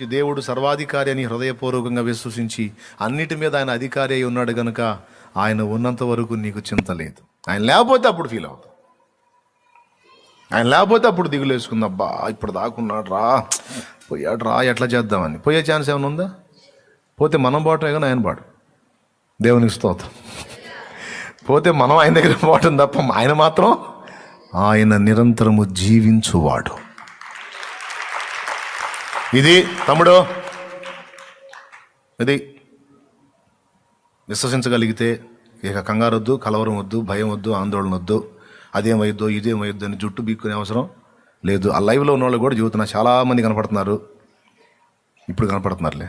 నుంచి దేవుడు సర్వాధికారి అని హృదయపూర్వకంగా విశ్వసించి అన్నిటి మీద ఆయన అధికారి అయి ఉన్నాడు గనుక ఆయన ఉన్నంత వరకు నీకు చింత లేదు. ఆయన లేకపోతే అప్పుడు ఫీల్ అవుతావు. ఆయన లేకపోతే అప్పుడు దిగులు వేసుకుంది. అబ్బా ఇప్పుడు దాకున్నాడు రా. పోయాడు రా ఎట్లా చేద్దామని. పోయే ఛాన్స్ ఏమైనా ఉందా? పోతే మనం బాటమే కానీ ఆయన బాడు దేవునికి స్తోత్రం. పోతే మనం ఆయన దగ్గర పోవటం తప్ప ఆయన మాత్రం ఆయన నిరంతరము జీవించువాడు. ఇది తమ్ముడు. ఇది విశ్వసించగలిగితే ఇక కంగారు వద్దు కలవరం వద్దు భయం వద్దు ఆందోళన వద్దు. అదేమైద్దో ఇదేమైద్దో అని జుట్టు బీక్కునే అవసరం లేదు. ఆ లైవ్లో ఉన్న వాళ్ళు కూడా చెబుతున్నా చాలామంది కనపడుతున్నారు. ఇప్పుడు కనపడుతున్నారులే.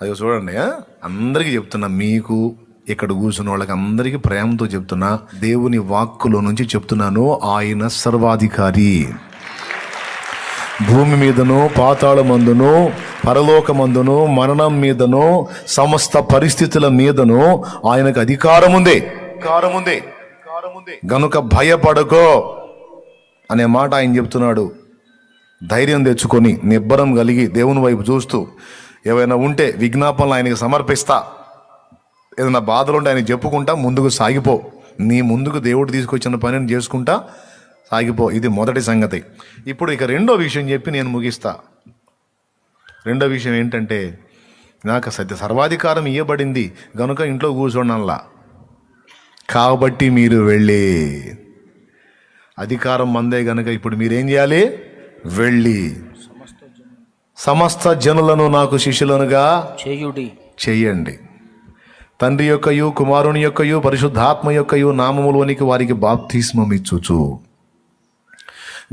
అది చూడండి అందరికీ చెప్తున్నా మీకు ఇక్కడ కూర్చున్న వాళ్ళకి అందరికీ ప్రేమతో చెప్తున్నా దేవుని వాక్కులో నుంచి చెప్తున్నాను ఆయన సర్వాధికారి. భూమి మీదను పాతాళమందును పరలోకమందును మరణం మీదను సమస్త పరిస్థితుల మీదను ఆయనకు అధికారం ఉంది అధికారం ఉంది గనుక భయపడకో అనే మాట ఆయన చెప్తున్నాడు. ధైర్యం తెచ్చుకొని నిబ్బరం కలిగి దేవుని వైపు చూస్తూ ఏవైనా ఉంటే విజ్ఞాపనలు ఆయనకి సమర్పిస్తా. ఏదైనా బాధలు ఉంటే ఆయన చెప్పుకుంటా ముందుకు సాగిపో. నీ ముందుకు దేవుడు తీసుకొచ్చిన పనిని చేసుకుంటా సాగిపో ఇది మొదటి సంగతి. ఇప్పుడు ఇక రెండో విషయం చెప్పి నేను ముగిస్తా. రెండో విషయం ఏంటంటే నాకు సత్య సర్వాధికారం ఇవ్వబడింది గనుక ఇంట్లో కూర్చోనల్లా కాబట్టి మీరు వెళ్ళి అధికారం మందే గనుక ఇప్పుడు మీరేం చేయాలి? వెళ్ళి. సమస్త జనులను నాకు శిష్యులనుగా చేయుడి. చెయ్యండి తండ్రి యొక్కయు కుమారుని యొక్కయు పరిశుద్ధాత్మ యొక్కయు నామములోనికి వారికి బాప్తిస్మం ఇచ్చుచు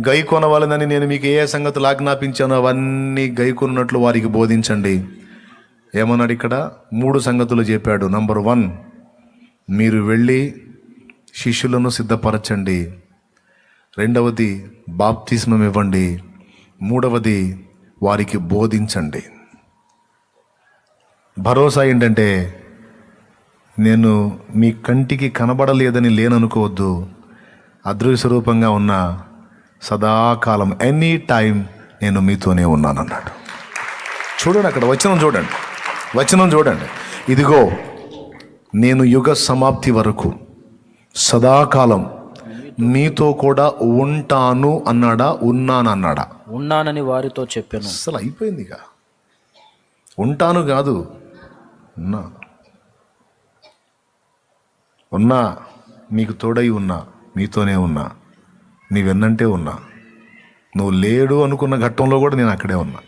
గై కొనవలనని నేను మీకు ఏ సంగతులు ఆజ్ఞాపించానో అవన్నీ గై కొన్నట్లు వారికి బోధించండి. ఏమన్నాడు ఇక్కడ? మూడు సంగతులు చెప్పాడు. నంబర్ వన్ మీరు వెళ్ళి శిష్యులను సిద్ధపరచండి. రెండవది బాప్తిస్మం ఇవ్వండి. మూడవది వారికి బోధించండి. భరోసా ఏంటంటే నేను మీ కంటికి కనబడలేదని లేననుకోవద్దు. అదృశ్య రూపంగా ఉన్న సదాకాలం ఎనీ టైం నేను మీతోనే ఉన్నానన్నాడు. చూడండి అక్కడ వచనం చూడండి. వచనం చూడండి. ఇదిగో నేను యుగ సమాప్తి వరకు సదాకాలం మీతో కూడా ఉంటాను అన్నాడా ఉన్నాను అన్నాడా ఉన్నానని వారితో చెప్పాను. అసలు అయిపోయిందిగా ఉంటాను కాదు. ఉన్నా. ఉన్నా. నీకు తోడై ఉన్నా. నీతోనే ఉన్నా. నీ వెన్నంటే ఉన్నా. నువ్వు లేడు అనుకున్న ఘట్టంలో కూడా నేను అక్కడే ఉన్నా.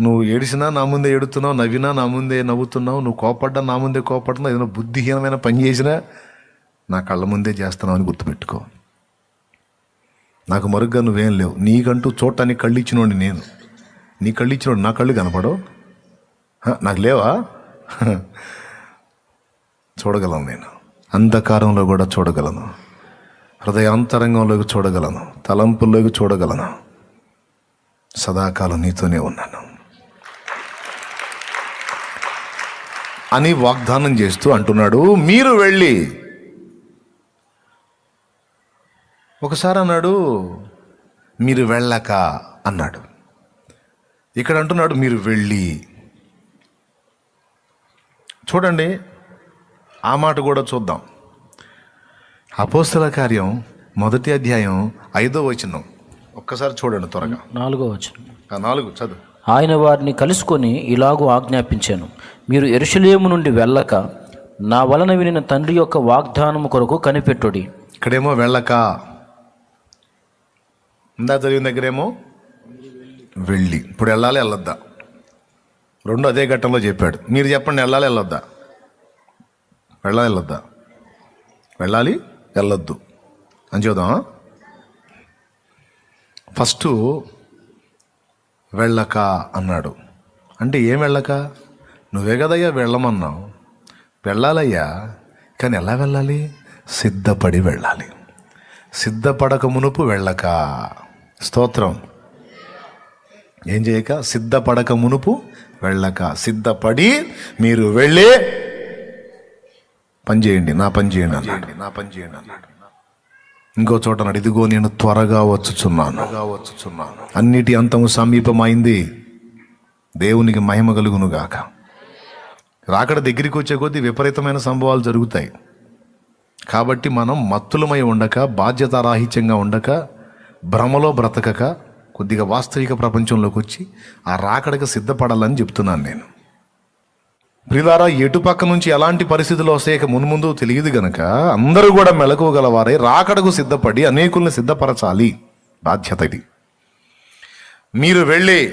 నువ్వు ఏడిసినా నా ముందే ఏడుతున్నావు నవ్వినా నా ముందే నవ్వుతున్నావు నువ్వు కోపడ్డా నా ముందే కోపడుతున్నావు ఏదైనా బుద్ధిహీనమైన పని చేసినా నా కళ్ళ ముందే చేస్తున్నావు అని గుర్తుపెట్టుకో. నాకు మరుగ్గా నువ్వేం లేవు. నీకంటూ చూడటానికి కళ్ళు ఇచ్చినోండి నేను. నీ కళ్ళు ఇచ్చినోడు నా కళ్ళు కనపడవు. నాకు లేవా? చూడగలను నేను. అంధకారంలో కూడా చూడగలను. హృదయాంతరంగంలోకి చూడగలను తలంపుల్లోకి చూడగలను. సదాకాలం నీతోనే ఉన్నాను. అని వాగ్దానం చేస్తూ అంటున్నాడు మీరు వెళ్ళి. ఒకసారి అన్నాడు మీరు వెళ్ళక అన్నాడు. ఇక్కడ అంటున్నాడు మీరు వెళ్ళి. చూడండి ఆ మాట కూడా చూద్దాం. అపోస్తల కార్యం మొదటి అధ్యాయం ఐదో వచనం. ఒక్కసారి చూడండి త్వరగా. నాలుగో వచనం. ఆ నాలుగు చదువు. ఆయన వారిని కలుసుకొని ఇలాగూ ఆజ్ఞాపించాను మీరు ఎరుషలేము నుండి వెళ్ళక నా వలన వినిన తండ్రి యొక్క వాగ్దానము కొరకు కనిపెట్టుడి. ఇక్కడేమో వెళ్ళక. ఇందా చదివిన దగ్గరేమో? వెళ్ళి. ఇప్పుడు వెళ్ళాలి వెళ్ళొద్దా? రెండు అదే ఘట్టంలో చెప్పాడు. మీరు చెప్పండి వెళ్ళాలి వెళ్ళొద్దా? వెళ్ళాలి వెళ్ళొద్దా? వెళ్ళాలి వెళ్ళొద్దు అని చూద్దాం ఫస్ట్ వెళ్ళక అన్నాడు. అంటే ఏం వెళ్ళక? నువ్వే కదయ్యా వెళ్ళమన్నావు. వెళ్ళాలయ్యా కానీ ఎలా వెళ్ళాలి? సిద్ధపడి వెళ్ళాలి. సిద్ధపడక మునుపు వెళ్ళక. స్తోత్రం. ఏం చేయక? సిద్ధపడక మునుపు వెళ్ళక. సిద్ధపడి మీరు వెళ్ళే పని చేయండి నా పని చేయండి అన్నాడు. నా పని చేయండి అన్నాడు ఇంకో చోట అన్నాడు ఇదిగో నేను త్వరగా వచ్చుచున్నాను. వచ్చుచున్నాను అన్నిటి అంతము సమీపమైంది. దేవునికి మహిమ కలుగును గాక రాకడ దగ్గరికి వచ్చే కొద్దీ విపరీతమైన సంభవాలు జరుగుతాయి. కాబట్టి మనం మత్తులమై ఉండక బాధ్యతారాహిత్యంగా ఉండక భ్రమలో బ్రతకక కొద్దిగా వాస్తవిక ప్రపంచంలోకి వచ్చి ఆ రాకడకు సిద్ధపడాలని చెప్తున్నాను నేను. ప్రిలారా ఎటుపక్క నుంచి ఎలాంటి పరిస్థితులు వస్తాయక మున్ముందు తెలియదు గనక అందరూ కూడా మెలకువగలవారే రాకడకు సిద్ధపడి అనేకుల్ని సిద్ధపరచాలి. బాధ్యత ఇది. మీరు వెళ్ళి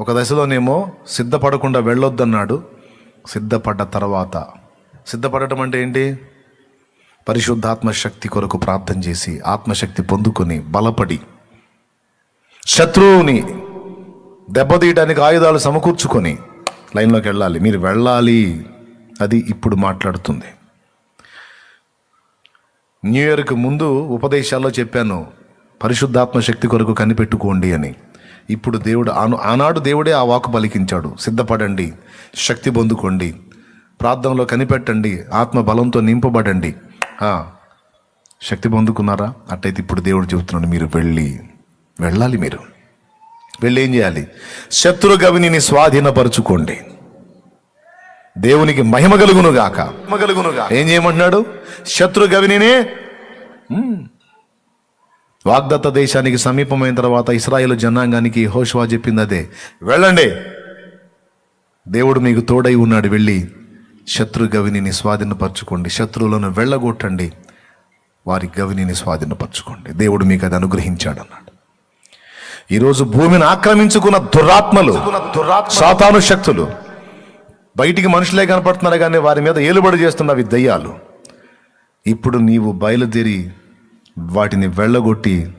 ఒక దశలోనేమో సిద్ధపడకుండా వెళ్ళొద్దన్నాడు. సిద్ధపడ్డ తర్వాత. సిద్ధపడటం అంటే ఏంటి? పరిశుద్ధాత్మ శక్తి కొరకు ప్రార్థన చేసి ఆత్మశక్తి పొందుకొని బలపడి శత్రువుని దెబ్బతీయడానికి ఆయుధాలు సమకూర్చుకొని లైన్లోకి వెళ్ళాలి. మీరు వెళ్ళాలి. అది ఇప్పుడు మాట్లాడుతుంది. న్యూ ఇయర్కి ముందు ఉపదేశాల్లో చెప్పాను పరిశుద్ధాత్మ శక్తి కొరకు కనిపెట్టుకోండి అని. ఇప్పుడు దేవుడు ఆను ఆనాడు దేవుడే ఆ వాకు పలికించాడు. సిద్ధపడండి శక్తి పొందుకోండి ప్రార్థనలో కనిపెట్టండి ఆత్మ బలంతో నింపబడండి. శక్తి పొందుకున్నారా? అట్టయితే ఇప్పుడు దేవుడు చెబుతున్నాడు మీరు వెళ్ళి వెళ్ళాలి మీరు. వెళ్ళి ఏం చేయాలి? శత్రు గవిని స్వాధీనపరుచుకోండి. దేవునికి మహిమ కలుగును గాక. ఏం చేయమంటున్నాడు? శత్రు గవినినే వాగ్దత్త దేశానికి సమీపమైన తర్వాత ఇస్రాయేల్ జనాంగానికి హోషవా చెప్పింది అదే. వెళ్ళండి. దేవుడు మీకు తోడై ఉన్నాడు. వెళ్ళి శత్రు గవిని స్వాధీనపరచుకోండి. శత్రువులను వెళ్ళగొట్టండి. వారి గవిని స్వాధీనపరచుకోండి. దేవుడు మీకు అది అనుగ్రహించాడు అన్నాడు ఈరోజు భూమిని ఆక్రమించుకున్న దురాత్మలు సాతాను శక్తులు. బయటికి మనుషులే కనపడుతున్నారు కానీ వారి మీద ఏలుబడి చేస్తున్నవి దయ్యాలు. ఇప్పుడు నీవు బయలుదేరి వాటిని వెళ్ళగొట్టి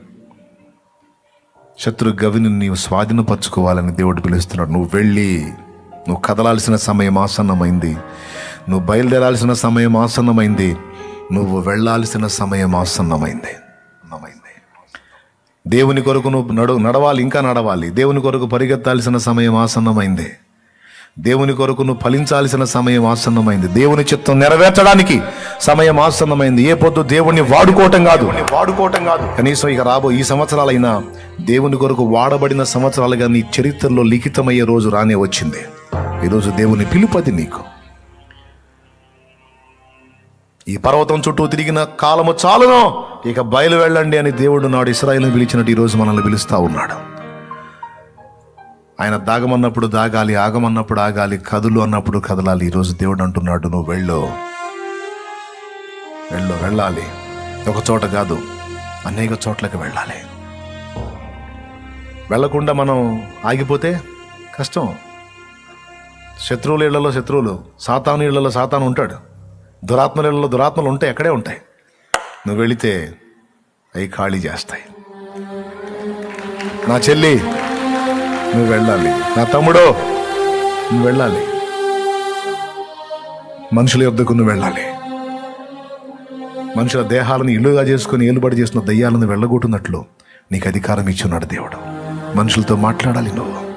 శత్రు గవిని నీవు స్వాధీనపరచుకోవాలని దేవుడు పిలుస్తున్నాడు. నువ్వు వెళ్ళి నువ్వు కదలాల్సిన సమయం ఆసన్నమైంది. నువ్వు బయలుదేరాల్సిన సమయం ఆసన్నమైంది. నువ్వు వెళ్ళాల్సిన సమయం ఆసన్నమైంది ఆసన్నమైంది. దేవుని కొరకు నువ్వు నడు నడవాలి ఇంకా నడవాలి. దేవుని కొరకు పరిగెత్తాల్సిన సమయం ఆసన్నమైంది. దేవుని కొరకు నువ్వు ఫలించాల్సిన సమయం ఆసన్నమైంది. దేవుని చిత్తం నెరవేర్చడానికి సమయం ఆసన్నమైంది. ఏ పొద్దు దేవుణ్ణి వాడుకోవటం కాదు. వాడుకోవటం కాదు. కనీసం ఇక రాబో ఈ సంవత్సరాలైనా దేవుని కొరకు వాడబడిన సంవత్సరాలుగా నీ చరిత్రలో లిఖితమయ్యే రోజు రానే వచ్చింది. ఈరోజు దేవుని పిలుపది నీకు. ఈ పర్వతం చుట్టూ తిరిగిన కాలము చాలును. ఇక బయలు వెళ్ళండి అని దేవుడు నాడు ఇస్రాయిల్ని పిలిచినట్టు ఈరోజు మనల్ని పిలుస్తా ఉన్నాడు. ఆయన దాగమన్నప్పుడు దాగాలి ఆగమన్నప్పుడు ఆగాలి కదులు అన్నప్పుడు కదలాలి. ఈరోజు దేవుడు అంటున్నాడు నువ్వు వెళ్ళు. వెళ్ళు వెళ్ళాలి. ఒక చోట కాదు అనేక చోట్లకి వెళ్ళాలి. వెళ్ళకుండా మనం ఆగిపోతే కష్టం. శత్రువుల ఇళ్ళలో శత్రువులు సాతాను ఇళ్ళలో సాతాను ఉంటాడు. దురాత్మలలో దురాత్మలు ఉంటాయి అక్కడే ఉంటాయి. నువ్వు వెళితే అవి ఖాళీ చేస్తాయి. నా చెల్లి నువ్వు వెళ్ళాలి. నా తమ్ముడు నువ్వు వెళ్ళాలి. మనుషుల యొద్దకు నువ్వు వెళ్ళాలి. మనుషుల దేహాలను ఇల్లుగా చేసుకుని ఏలుబడి చేసిన దయ్యాలను వెళ్ళగొట్టినట్లు నీకు అధికారం ఇచ్చున్నాడు దేవుడు. మనుషులతో మాట్లాడాలి నువ్వు.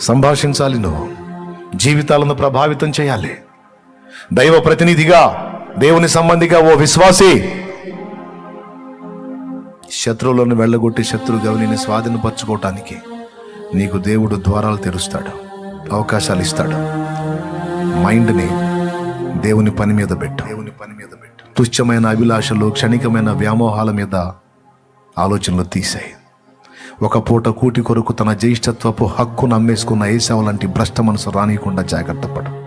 సంభాషించాలి నువ్వు. జీవితాలను ప్రభావితం చేయాలి. దైవ ప్రతినిధిగా దేవుని సంబంధిగా ఓ విశ్వాసి శత్రువులను వెళ్ళగొట్టి శత్రు గవనిని స్వాధీనపరచుకోవటానికి నీకు దేవుడు ద్వారాలు తెరుస్తాడు అవకాశాలు ఇస్తాడు. మైండ్ని దేవుని పని మీద పెట్టు. దేవుని పని మీద పెట్టు. తుచ్చమైన అభిలాషలు క్షణికమైన వ్యామోహాల మీద ఆలోచనలు తీసాయి. ఒక పూట కూటి కొరకు తన జ్యేష్ఠత్వపు హక్కును అమ్మేసుకున్న ఏసావు లాంటి భ్రష్ట మనసు రానియకుండా జాగ్రత్త పడు.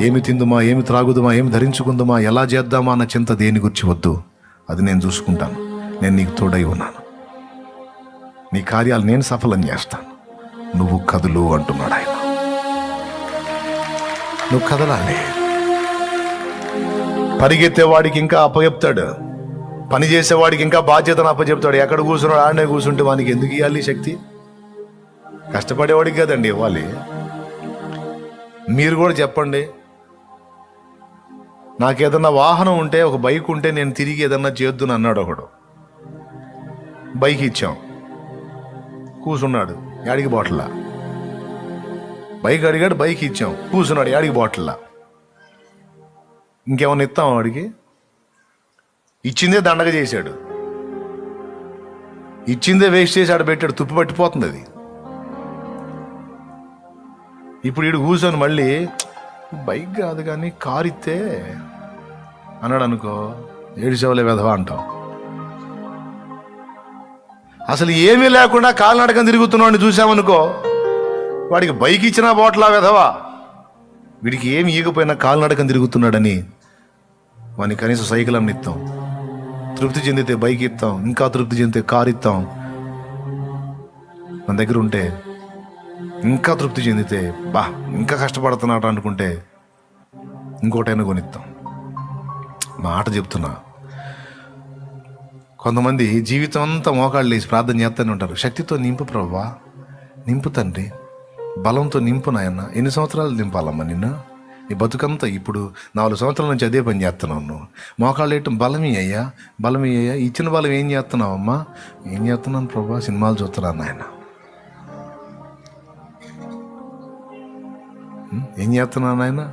ఏమి తిందుమా ఏమి త్రాగుదుమా ఏమి ధరించుకుందుమా ఎలా చేద్దామా అన్న చింత దేని గురించి వద్దు. అది నేను చూసుకుంటాను. నేను నీకు తోడై ఉన్నాను. నీ కార్యాలు నేను సఫలం చేస్తాను. నువ్వు కదులు అంటున్నాడు ఆయన. నువ్వు కదలాలి. పరిగెత్తేవాడికి ఇంకా అప్పచెప్తాడు పని చేసేవాడికి ఇంకా బాధ్యతను అప్పచెప్తాడు ఎక్కడ కూర్చున్నాడు ఆడనే కూర్చుంటే వానికి ఎందుకు ఇవ్వాలి శక్తి? కష్టపడేవాడికి కదండి ఇవ్వాలి. మీరు కూడా చెప్పండి. నాకేదన్నా వాహనం ఉంటే ఒక బైక్ ఉంటే నేను తిరిగి ఏదన్నా చేద్దును అన్నాడు ఒకడు. బైక్ ఇచ్చాం. కూసున్నాడు యాడికి బాటిల్లా? బైక్ అడిగాడు బైక్ ఇచ్చాం. కూసున్నాడు యాడికి బాటిల్లా? ఇంకేమన్నా ఇస్తాం వాడికి? ఇచ్చిందే దండగ చేశాడు. ఇచ్చిందే వేస్ట్ చేసి ఆడ పెట్టాడు తుప్పు పట్టిపోతుంది అది. ఇప్పుడు వీడు కూర్చొని మళ్ళీ బైక్ కాదు కానీ కారు ఇస్తే అన్నాడు అనుకో ఏడిసేవలే వెధవా అంటాం. అసలు ఏమీ లేకుండా కాలినడకం తిరుగుతున్నాడిని చూసామనుకో వాడికి బైక్ ఇచ్చినా బోట్లా వెధవా. వీడికి ఏమి ఈగపోయినా కాలినడకం తిరుగుతున్నాడని వాడిని కనీసం సైకిల్ అమ్మిస్తాం ఇస్తాం తృప్తి చెందితే బైక్ ఇస్తాం ఇంకా తృప్తి చెందితే కారు ఇస్తాం మన దగ్గర ఉంటే ఇంకా తృప్తి చెందితే బా ఇంకా కష్టపడుతున్నాడు అనుకుంటే ఇంకోటైనా కొనిద్దాం. మాట చెప్తున్నా. కొంతమంది జీవితం అంతా మోకాళ్ళు లేచి ప్రార్థన చేస్తూనే ఉంటారు. శక్తితో నింపు ప్రభా నింపు తండ్రి. బలంతో నింపు నాయన్న ఎన్ని సంవత్సరాలు నింపాలమ్మా నిన్ను? నీ బతుకంతా ఇప్పుడు నాలుగు సంవత్సరాల నుంచి అదే పని చేస్తున్నావు నువ్వు. మోకాళ్ళు వేయటం బలమే అయ్యా బలమే అయ్యా. ఇచ్చిన బలం ఏం చేస్తున్నావు అమ్మా ఏం చేస్తున్నాను ప్రభా సినిమాలు చూస్తున్నాను నాయన. ఏం చేస్తున్నాను నాయన?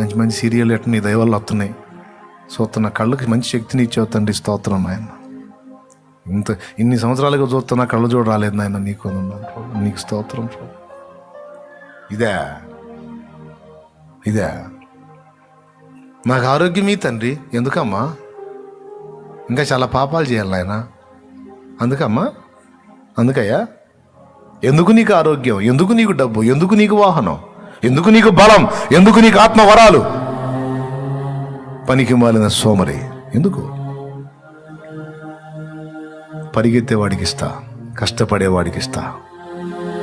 మంచి మంచి సీరియల్ ఎట్ట నీ దయ వస్తున్నాయి వస్తున్నాయి తన కళ్ళకి మంచి శక్తిని ఇచ్చావు తండ్రి స్తోత్రం నాయన. ఇంత ఇన్ని సంవత్సరాలుగా చూస్తున్నా కళ్ళు చూడ రాలేదు నాయన నీకు నీకు స్తోత్రం ఇదే? ఇదే? నాకు ఆరోగ్యం ఈ తండ్రి ఎందుకమ్మా? ఇంకా చాలా పాపాలు చేయాలి నాయన. అందుకమ్మా? అందుకయ్యా? ఎందుకు నీకు ఆరోగ్యం? ఎందుకు నీకు డబ్బు? ఎందుకు నీకు వాహనం? ఎందుకు నీకు బలం? ఎందుకు నీకు ఆత్మవరాలు? పనికి మాలిన సోమరి ఎందుకు? పరిగెత్తే వాడికి ఇస్తా కష్టపడే వాడికి ఇస్తా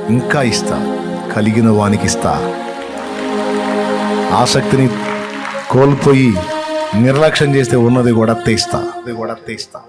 ఇంకా ఇస్తా కలిగిన వానికి ఇస్తా ఆసక్తిని కోల్పోయి నిర్లక్ష్యం చేస్తే ఉన్నది కూడా తెస్తా. అది కూడా తెస్తా.